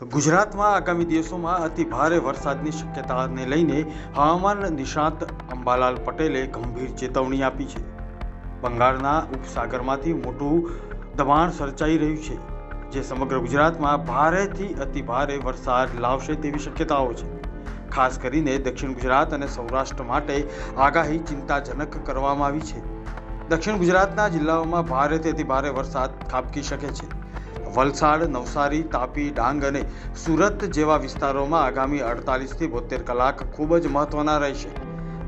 ગુજરાતમાં આગામી દિવસોમાં અતિ ભારે વરસાદની શક્યતાને લઈને હવામાન નિષ્ણાત અંબાલાલ પટેલે ગંભીર ચેતવણી આપી છે. બંગાળના ઉપસાગરમાંથી મોટું દબાણ સર્જાઈ રહ્યું છે, જે સમગ્ર ગુજરાતમાં ભારેથી અતિ ભારે વરસાદ લાવશે તેવી શક્યતાઓ છે. ખાસ કરીને દક્ષિણ ગુજરાત અને સૌરાષ્ટ્ર માટે આગાહી ચિંતાજનક કરવામાં આવી છે. દક્ષિણ ગુજરાતના જિલ્લાઓમાં ભારેથી અતિ ભારે વરસાદ ખાબકી શકે છે. વલસાડ, નવસારી, તાપી, ડાંગ અને સુરત જેવા વિસ્તારોમાં આગામી અડતાલીસથી બોતેર કલાક ખૂબ જ મહત્વના રહેશે.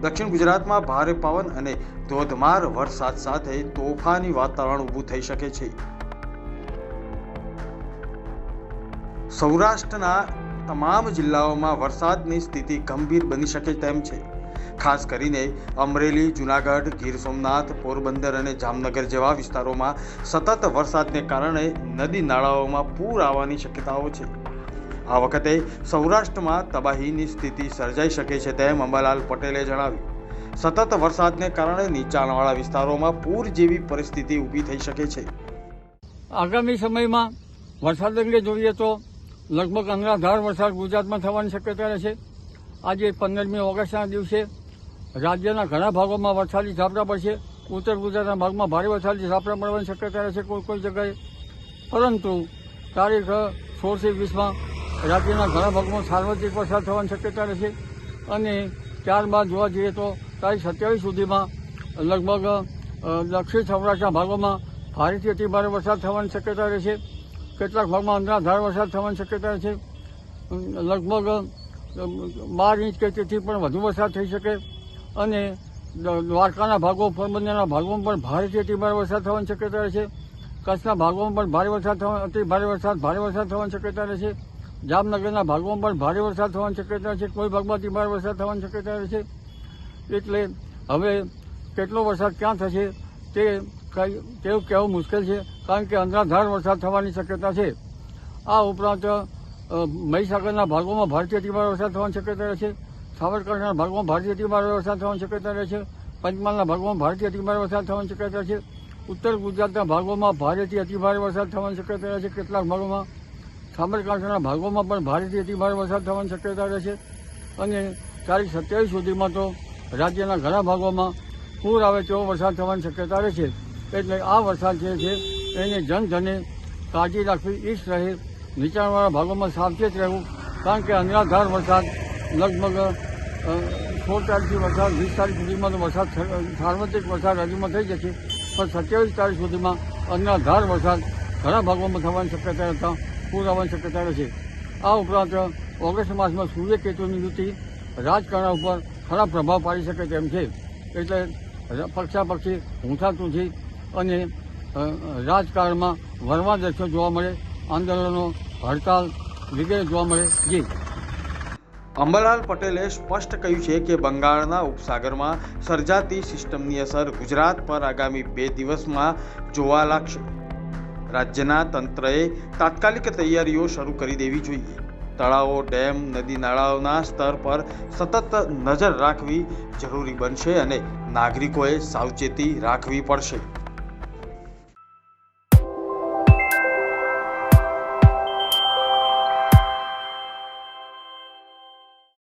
દક્ષિણ ગુજરાતમાં ભારે પવન અને ધોધમાર વરસાદ સાથે તોફાની વાતાવરણ ઊભું થઈ શકે છે. સૌરાષ્ટ્રના તમામ જિલ્લાઓમાં વરસાદની સ્થિતિ ગંભીર બની શકે તેમ છે. ખાસ કરીને અમરેલી, જુનાગઢ, ગીર સોમનાથ, પોરબંદર અને જામનગર જેવા વિસ્તારોમાં સતત વરસાદને કારણે નદી નાળાઓમાં પૂર આવવાની શક્યતાઓ છે. આ વખતે સૌરાષ્ટ્રમાં તબાહીની સ્થિતિ સર્જાઈ શકે છે તેમ અંબાલાલ પટેલે જણાવ્યું. સતત વરસાદને કારણે નીચાણવાળા વિસ્તારોમાં પૂર જેવી પરિસ્થિતિ ઊભી થઈ શકે છે. આગામી સમયમાં વરસાદ અંગે જોઈએ તો લગભગ અનરાધાર વરસાદ ગુજરાતમાં થવાની શક્યતા રહેશે આજે પંદરમી ઓગસ્ટના દિવસે રાજ્યના ઘણા ભાગોમાં વરસાદી ઝાપટા પડશે. ઉત્તર ગુજરાતના ભાગમાં ભારે વરસાદી ઝાપટા પડવાની શક્યતા રહેશે કોઈ કોઈ જગ્યાએ. પરંતુ તારીખ સોળથી વીસમાં રાજ્યના ઘણા ભાગમાં સાર્વત્રિક વરસાદ થવાની શક્યતા રહેશે. અને ત્યારબાદ જોવા જઈએ તો તારીખ સત્યાવીસ સુધીમાં લગભગ દક્ષિણ સૌરાષ્ટ્રના ભાગોમાં ભારેથી અતિ ભારે વરસાદ થવાની શક્યતા રહેશે. કેટલાક ભાગમાં અંધાધાર વરસાદ થવાની શક્યતા છે લગભગ બાર ઇંચ કે તેથી પણ વધુ વરસાદ થઈ શકે. અને દ્વારકાના ભાગો પોરબંદરના ભાગોમાં પણ ભારેથી અતિ વરસાદ થવાની શક્યતા રહેશે કચ્છના ભાગોમાં પણ ભારે વરસાદ થવા અતિ ભારે વરસાદ ભારે વરસાદ થવાની શક્યતા રહેશે જામનગરના ભાગોમાં પણ ભારે વરસાદ થવાની શક્યતા છે. કોઈ ભાગમાં અતિ ભારે વરસાદ થવાની શક્યતા રહેશે એટલે હવે કેટલો વરસાદ ક્યાં થશે તે કઈ તેવું કહેવું મુશ્કેલ છે, કારણ કે અંધાધાર વરસાદ થવાની શક્યતા છે. આ ઉપરાંત મહીસાગરના ભાગોમાં ભારતીય અતિભારે વરસાદ થવાની શક્યતા રહેશે સાબરકાંઠાના ભાગમાં ભારેથી અતિભારે વરસાદ થવાની શક્યતા રહે છે. પંચમહાલના ભાગોમાં ભારતીય અતિભારે વરસાદ થવાની શક્યતા છે. ઉત્તર ગુજરાતના ભાગોમાં ભારેથી અતિભારે વરસાદ થવાની શક્યતા રહે છે. કેટલાક ભાગોમાં સાબરકાંઠાના ભાગોમાં પણ ભારેથી અતિભારે વરસાદ થવાની શક્યતા રહે છે. અને તારીખ સત્યાવીસ સુધીમાં તો રાજ્યના ઘણા ભાગોમાં પૂર આવે તેવો વરસાદ થવાની શક્યતા રહે છે. એટલે આ વરસાદ જે છે, એને જનધને કાળજી રાખવી, ઈચ્છ રહે. નીચાણવાળા ભાગોમાં સાવચેત રહેવું. કારણ કે અનરાધાર વરસાદ લગભગ સોળ તારીખથી વરસાદ વીસ તારીખ સુધીમાં તો વરસાદ સાર્વત્રિક વરસાદ રાજ્યમાં થઈ જશે, પણ સત્યાવીસ તારીખ સુધીમાં અન્નાધાર વરસાદ ઘણા ભાગોમાં થવાની શક્યતા હતા પૂર આવવાની શક્યતા રહેશે આ ઉપરાંત ઓગસ્ટ માસમાં સૂર્યકેતુની યુતિ રાજકારણ ઉપર ખરાબ પ્રભાવ પાડી શકે તેમ છે. એટલે પક્ષાપક્ષી ઊંચાતુંથી અને રાજકારણમાં વરવા દ્રશ્યો જોવા મળે, આંદોલનો, હડતાલ વગેરે જોવા મળે. જી. અંબાલાલ પટેલે સ્પષ્ટ કહ્યું છે કે બંગાળના ઉપસાગરમાં સર્જાતી સિસ્ટમની અસર ગુજરાત પર આગામી બે દિવસમાં જોવા લાગશે. રાજ્યના તંત્રએ તાત્કાલિક તૈયારીઓ શરૂ કરી દેવી જોઈએ. તળાવો, ડેમ, નદી નાળાઓના સ્તર પર સતત નજર રાખવી જરૂરી બનશે અને નાગરિકોએ સાવચેતી રાખવી પડશે.